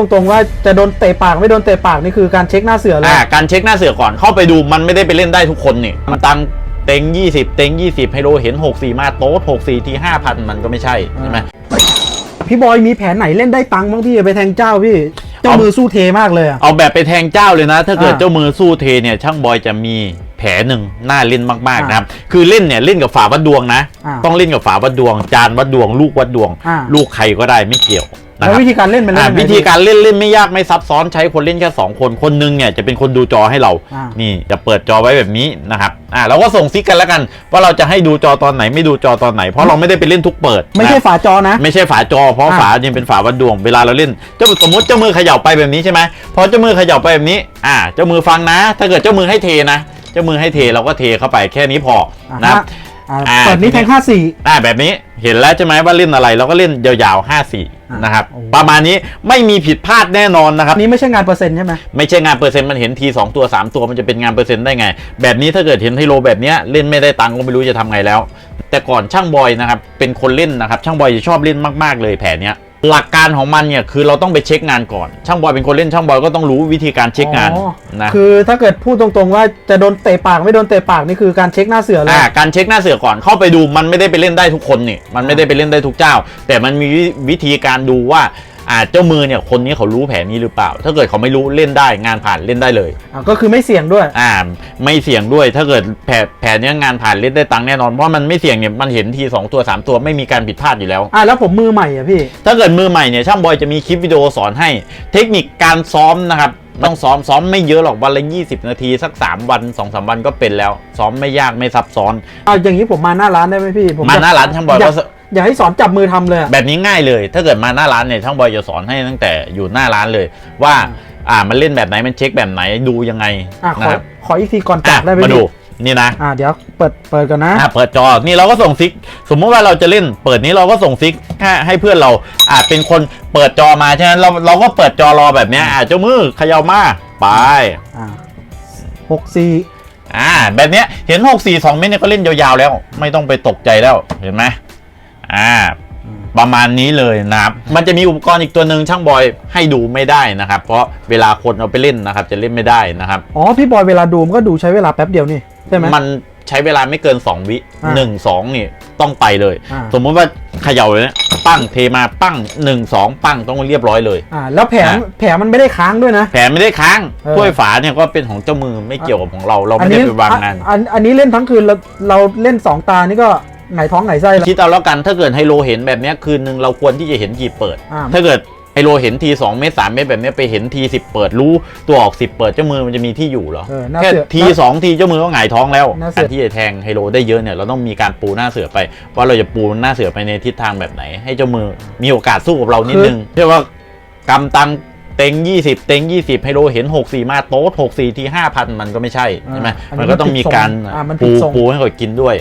ตรงๆว่าจะโดนเตะปากไม่โดนเตะปากนี่คือการเช็คหน้าเสือเลยอ่าการเช็คหน้าเสือก่อนเข้าไปดูมันไม่ได้ไปเล่นได้ทุกคนนี่มันตังเต็ง 20 เต็ง 20ไฮโลเห็น 64 มาโต๊ด64 ที 5,000 มันก็ไม่ใช่ใช่ไหมพี่บอยมีแผนไหนเล่นได้ตังค์บ้างพี่ไปแทงเจ้าพี่ เจ้าเอามืมือสู้เทมากเลยอะเอาแบบไปแทงเจ้าเลยนะ ถ้าเกิดอ่าเจ้ามือสู้เทเนี่ยช่างบอยจะมีแผลหนึ่งน่าเล่นมากๆอ่านะครับ คือเล่นเนี่ยเล่นกับฝาวัดดวงนะอ่าต้องเล่นกับฝาวัดดวง จานวัดดวง ลูกวัดดวงอ่าลูกใครก็ได้ไม่เกี่ยว นะแล้วครับวิธีการเล่นมันเล่นอ่ายังไง วิธีการเล่นเล่นไม่ยากไม่ซับซ้อนใช้คนเล่นแค่สองคนคนหนึงเนี่ยจะเป็นคนดูจอให้เรา อ่านี่จะเปิดจอไว้แบบนี้นะครับอ่าเราก็ส่งซิกกันแล้วกัน ว่าเราจะให้ดูจอตอนไหนไม่ดูจอตอนไหน เพราะเราไม่ได้ไปเล่นทุกเปิดไม่ใช่นะ ฝาจอนะ ไม่ใช่ฝาจอเพราะอ่าฝาเนี่ยเป็นฝาวัดดวง เวลาเราเล่นเจ้าสมมติเจ้ามือเขย่าไปแบบนี้ใช่ไหมพอเจ้ามือเขย่าไปแบบนี้ อ่า เจ้ามือฟังนะ ถ้าเกิดเจ้ามือให้เทนะ เจ้ามือให้เทเราก็เทเข้าไปแค่นี้พออ่านะครับอ่าอ่า เปิดนี้แทงห้าสี่ อ่าแบบนี้เห็นแล้วใช่ไหมว่าเล่นอะไรเราก็เล่นยาวๆ5อ่า4นะครับโอ้ประมาณนี้ไม่มีผิดพลาดแน่นอนนะครับ อันนี้ไม่ใช่งานเปอร์เซ็นต์ใช่ไหม ไม่ใช่งานเปอร์เซ็นต์มันเห็นทีสองตัว 3 ตัวมันจะเป็นงานเปอร์เซ็นต์ได้ไง แบบนี้ถ้าเกิดเห็นไฮโลแบบเนี้ยเล่นไม่ได้ตังค์ก็ไม่รู้จะทำไงแล้ว แต่ก่อนช่างบอยนะครับเป็นคนเล่นนะครับ ช่างบอยจะชอบเล่นมากๆเลยแผนเนี้ย หลักการของมันเนี่ยคือเราต้องไปเช็คงานก่อน ช่างบอยเป็นคนเล่นช่างบอยก็ต้องรู้วิธีการเช็คงานอ๋อนะคือถ้าเกิดพูดตรงๆว่าจะโดนเตะปากไม่โดนเตะปากนี่คือการเช็คหน้าเสือเลย อ่าการเช็คหน้าเสือก่อนเข้าไปดูมันไม่ได้ไปเล่นได้ทุกคนนี่มันไม่ได้ไปเล่นได้ทุกเจ้า แต่มันมีวิธีการดูว่า อ่าเจ้ามือเนี่ยคนนี้เขารู้แผนนี้หรือเปล่า ถ้าเกิดเขาไม่รู้เล่นได้งานผ่านเล่นได้เลย อ่าก็คือไม่เสี่ยงด้วย อ่าไม่เสี่ยงด้วยถ้าเกิดแผนแผนเนี้ยงานผ่านเล่นได้ตังค์แน่นอนเพราะมันไม่เสี่ยงเนี่ยมันเห็นที2ตัว3ตัวไม่มีการผิดพลาดอยู่แล้ว อ่าแล้วผมมือใหม่อะพี่ ถ้าเกิดมือใหม่เนี่ยช่างบอยจะมีคลิปวิดีโอสอนให้เทคนิคการซ้อมนะครับ ต้องซ้อมซ้อมไม่เยอะหรอกวันละ 20 นาทีสัก 3 วัน2อสวันก็เป็นแล้ว ซ้อมไม่ยากไม่ซับซ้อนอ่าอย่างนี้ผมมาหน้าร้านได้ไหมพี่ผมมาหน้าร้านช่างบอยอยาก็กสอยากให้สอนจับมือทำเลยอะแบบนี้ง่ายเลย ถ้าเกิดมาหน้าร้านเนี่ยช่างบอยจะสอนให้ตั้งแต่อยู่หน้าร้านเลย ว่าอ่ามันเล่นแบบไหนมันเช็คแบบไหนดูยังไงอ่าขนะอครับขออีกทีก่อนจัอะบได้ไหมมาดูพี่ นี่นะอ่าเดี๋ยวเปิดเปิดก่อนนะอะเปิดจอนี่เราก็ส่งซิก สมมติว่าเราจะเล่น เปิดนี้เราก็ส่งซิกให้ให้เพื่อนเราอ่าเป็นคนเปิดจอมาฉะนั้นเราเราก็เปิดจอรอแบบเนี้ยอ่าเจ้ามือเขย่ามาไปอ่าหกสี่อ่าแบบเนี้ยเห็น6 4 2เมตรเนี่ยก็เล่นยาวๆแล้ว ไม่ต้องไปตกใจแล้วเห็นไหมอ่าประมาณนี้เลยนะครับ มันจะมีอุปกรณ์อีกตัวหนึ่งช่างบอยให้ดูไม่ได้นะครับ เพราะเวลาคนเอาไปเล่นนะครับ จะเล่นไม่ได้นะครับ อ๋อ พี่บอยเวลาดูมันก็ดูใช้เวลาแป๊บเดียวนี่ ใช่ไหม มันใช้เวลาไม่เกิน 2 วิอ่าหนึ่งสองนี่ต้องไปเลย อ่า สมมุติว่าเขย่าเลยนะปั้งเทมาปั้งหนึ่งสองปั้งต้องเรียบร้อยเลย อ่า แล้วแผลอะแผลมันไม่ได้ค้างด้วยนะ แผลไม่ได้ค้างเออ ถ้วยฝาเนี่ยก็เป็นของเจ้ามือไม่เกี่ยวกับของเราเราอัไม่ได้ไปวางงาน อันอันนี้เล่นทั้งคืนเราเราเล่นสองตานี่ก็ไหนท้องไหนไส้แล้ว คิดเอาแล้วกันถ้าเกิดไฮโลเห็นแบบเนี้ยคืนนึงเราควรที่จะเห็นกี่เปิด อ่า ถ้าเกิดไฮ โลเห็นที2เมตร3เมตรแบบเนี้ยไปเห็นที10เปิดรู้ตัวออก10เปิดเจ้ามือมันจะมีที่อยู่เหรอ เออน่าแค่เสือทีสองทีเจ้ามือก็หงายท้องแล้วน่าเสีย การที่จะแทงไฮโลได้เยอะเนี่ยเราต้องมีการปูหน้าเสือไปว่าเราจะปูหน้าเสือไปในทิศทางแบบไหน ให้เจ้ามือมีโอกาสสู้กับเรานิดนึงเรียกว่ากำตังเต็ง 20 เต็ง 20ไฮโลเห็น 64 มาโต๊ด64ที5,000 มันก็ไม่ใช่ใช่ไหมอ่าอันนี้มันก็ต้องมีการมันผิดทรงอ่ามันผิปูดทรง ปูให้เขากินด้วย